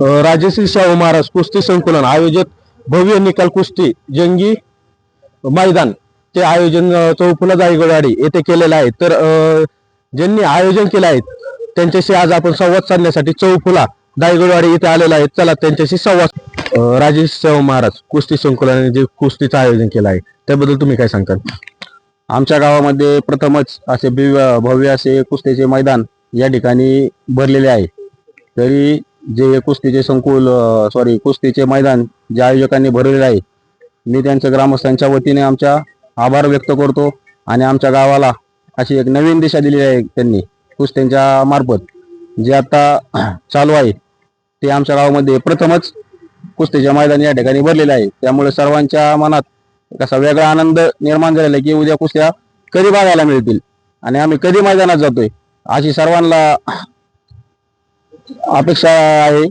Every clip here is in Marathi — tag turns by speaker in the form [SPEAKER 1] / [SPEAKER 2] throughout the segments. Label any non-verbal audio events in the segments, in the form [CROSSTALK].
[SPEAKER 1] राजश्री शाहू महाराज कुस्ती संकुलन आयोजित भव्य निकाल कुस्ती जंगी मैदान ते आयोजन चौफुला जाईगडवाडी येथे केलेलं आहे. तर ज्यांनी आयोजन केलं आहे त्यांच्याशी आज आपण संवाद साधण्यासाठी चौफुला दायगडवाडी इथे आलेला आहे. चला त्यांच्याशी संवाद राजेश शाहू महाराज कुस्ती संकुलाने जे कुस्तीचं आयोजन केलं आहे त्याबद्दल तुम्ही काय सांगताल?
[SPEAKER 2] आमच्या गावामध्ये प्रथमच असे भव्य भव्य असे कुस्तीचे मैदान या ठिकाणी भरलेले आहे. तरी जे कुस्तीचे संकुल सॉरी कुस्तीचे मैदान जे आयोजकांनी भरलेले आहे मी त्यांच्या ग्रामस्थांच्या वतीने आमच्या आभार व्यक्त करतो आणि आमच्या गावाला अशी एक नवीन दिशा दिलेली आहे त्यांनी कुस्त्यांच्या मार्फत. जे आता [CLEARS THROAT] चालू आहे ते आमच्या गावामध्ये प्रथमच कुस्तीचे मैदान या ठिकाणी भरलेले आहे. त्यामुळे सर्वांच्या मनात एक असा वेगळा आनंद निर्माण झालेला आहे की उद्या कुस्त्या कधी बघायला मिळतील आणि आम्ही कधी मैदानात जातोय अशी सर्वांना [CLEARS THROAT] अपेक्षा आहे.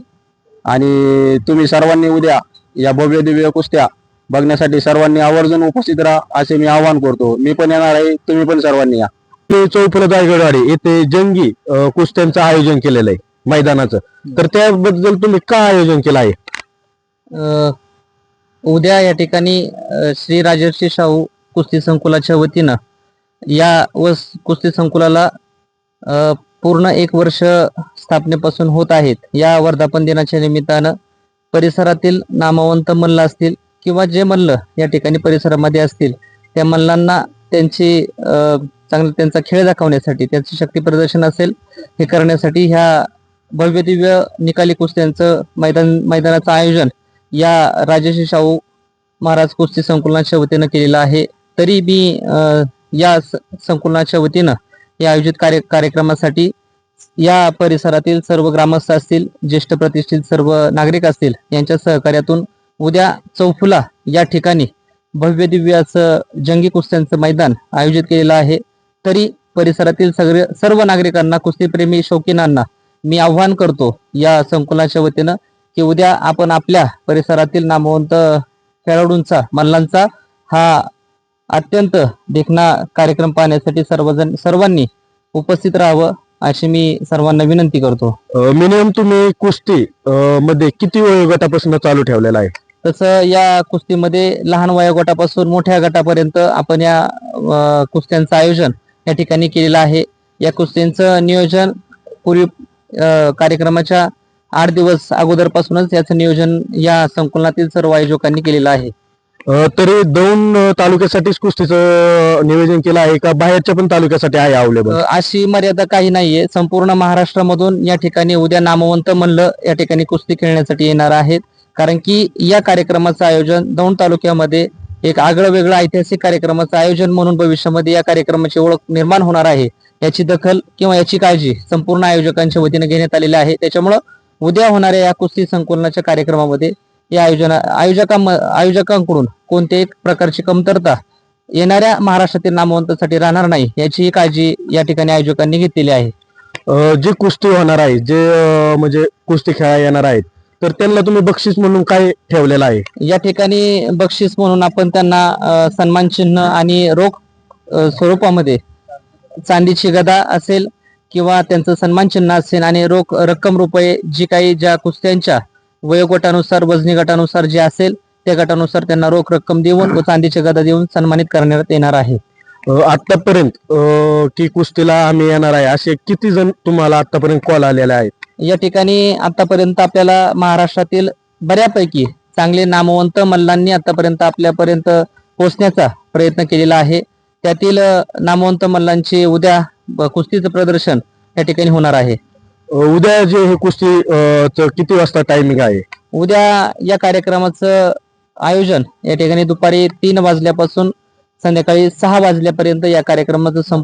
[SPEAKER 2] आणि तुम्ही सर्वांनी उद्या या भव्य दिव्य कुस्त्या बघण्यासाठी सर्वांनी आवर्जून उपस्थित राहा असे मी आवाहन करतो. मी पण येणार आहे तुम्ही पण सर्वांनी या.
[SPEAKER 1] चौफुला जायगडवाडी येथे जंगी कुस्त्यांचं आयोजन केलेलं आहे मैदानाचं. तर त्याबद्दल तुम्ही का आयोजन केलं आहे?
[SPEAKER 3] उद्या या ठिकाणी श्री राजर्षी शाहू कुस्ती संकुलाच्या वतीनं या व कुस्ती संकुलाला पूर्ण एक वर्ष स्थापनेपासून होत आहेत. या वर्धापन दिनाच्या निमित्तानं परिसरातील नामवंत मल्ल असतील किंवा जे मल्ल या ठिकाणी परिसरामध्ये असतील त्या मल्लांना त्यांची चांगला त्यांचा खेळ दाखवण्यासाठी त्यांचं शक्ती प्रदर्शन असेल हे करण्यासाठी ह्या भव्य दिव्य निकाली कुस्त्यांचं मैदान मैदानाचं आयोजन या राजश्री शाहू महाराज कुस्ती संकुलनाच्या वतीनं केलेलं आहे. तरी मी या स- संकुलनाच्या वतीनं या आयोजित कार्य कार्यक्रमासाठी या परिसरातील सर्व ग्रामस्थ असतील ज्येष्ठ प्रतिष्ठित सर्व नागरिक असतील यांच्या सहकार्यातून उद्या चौफुला या ठिकाणी भव्य दिव्य असं जंगी कुस्त्यांचं मैदान आयोजित केलेलं आहे. तरी परिसरातील सगळे सर्व नागरिकांना कुस्तीप्रेमी शौकीनांना मी आव्हान करतो या संकुलाच्या वतीनं की उद्या आपण आपल्या परिसरातील नामवंत खेळाडूंचा मल्लांचा हा अत्यंत देखणा कार्यक्रम पाहण्यासाठी सर्वजण सर्वांनी उपस्थित राहावं अशी मी सर्वांना विनंती करतो.
[SPEAKER 1] मिनिमम तुम्ही कुस्ती अ, मध्ये किती वयोगटापासून चालू ठेवलेला आहे?
[SPEAKER 3] तसं या कुस्तीमध्ये लहान वयोगटापासून मोठ्या गटापर्यंत आपण या अ, कुस्त्यांचं आयोजन या ठिकाणी केलेलं आहे. या कुस्त्यांचं नियोजन पूर्वी अ, कार्यक्रमाच्या आठ दिवस अगोदरपासूनच याचं नियोजन या संकुलनातील सर्व आयोजकांनी केलेलं आहे.
[SPEAKER 1] तरी दोन तालुक्यासाठीच कुस्तीचं नियोजन केलं आहे का? बाहेरच्या पण तालुक्यासाठी आहे अवेलेबल
[SPEAKER 3] अशी मर्यादा काही नाहीये. संपूर्ण महाराष्ट्रामधून या ठिकाणी उद्या नामवंत मल्ल या ठिकाणी कुस्ती खेळण्यासाठी येणार आहेत. कारण की या कार्यक्रमाचं आयोजन दौंड तालुक्यामध्ये एक आगळं वेगळं ऐतिहासिक कार्यक्रमाचं आयोजन म्हणून भविष्यामध्ये या कार्यक्रमाची ओळख निर्माण होणार आहे. याची दखल किंवा याची काळजी संपूर्ण आयोजकांच्या वतीने घेण्यात आलेली आहे. त्याच्यामुळं उद्या होणाऱ्या या कुस्ती संकुलनाच्या कार्यक्रमामध्ये या आयोजना आयोजकां आयोजकांकडून कोणत्याही प्रकारची कमतरता येणाऱ्या महाराष्ट्रातील नामवंतासाठी राहणार नाही याची काळजी या ठिकाणी आयोजकांनी घेतलेली आहे.
[SPEAKER 1] जे कुस्ती होणार आहे जे म्हणजे कुस्ती खेळा येणार आहेत तर त्यांना तुम्ही बक्षीस म्हणून काय ठेवलेलं आहे?
[SPEAKER 3] या ठिकाणी बक्षीस म्हणून आपण त्यांना सन्मान चिन्ह आणि रोख स्वरूपामध्ये चांदीची गदा असेल किंवा त्यांचं सन्मान चिन्ह असेल आणि रोख रक्कम रुपये जी काही ज्या कुस्त्यांच्या वयोगटानुसार वजनी गटानुसार जे असेल त्या गटानुसार त्यांना रोख रक्कम देऊन व चांदीची गदा देऊन सन्मानित करण्यात येणार आहे.
[SPEAKER 1] आतापर्यंत की कुस्तीला आम्ही येणार आहे असे किती जण तुम्हाला आतापर्यंत कॉल आलेले आहेत?
[SPEAKER 3] या ठिकाणी आतापर्यंत आपल्याला महाराष्ट्रातील बऱ्यापैकी चांगले नामवंत मल्लांनी आतापर्यंत आपल्यापर्यंत पोहोचण्याचा प्रयत्न केलेला आहे. त्यातील अ, नामवंत मल्लांचे उद्या ब- कुस्तीचं प्रदर्शन या ठिकाणी होणार आहे.
[SPEAKER 1] उद्या जे हे कुस्ती चं किती वाजता टायमिंग आहे?
[SPEAKER 3] उद्या या कार्यक्रमाचं आयोजन या ठिकाणी दुपारी तीन वाजल्यापासून संध्याकाळी सहा वाजल्यापर्यंत या कार्यक्रमाचं संपूर्ण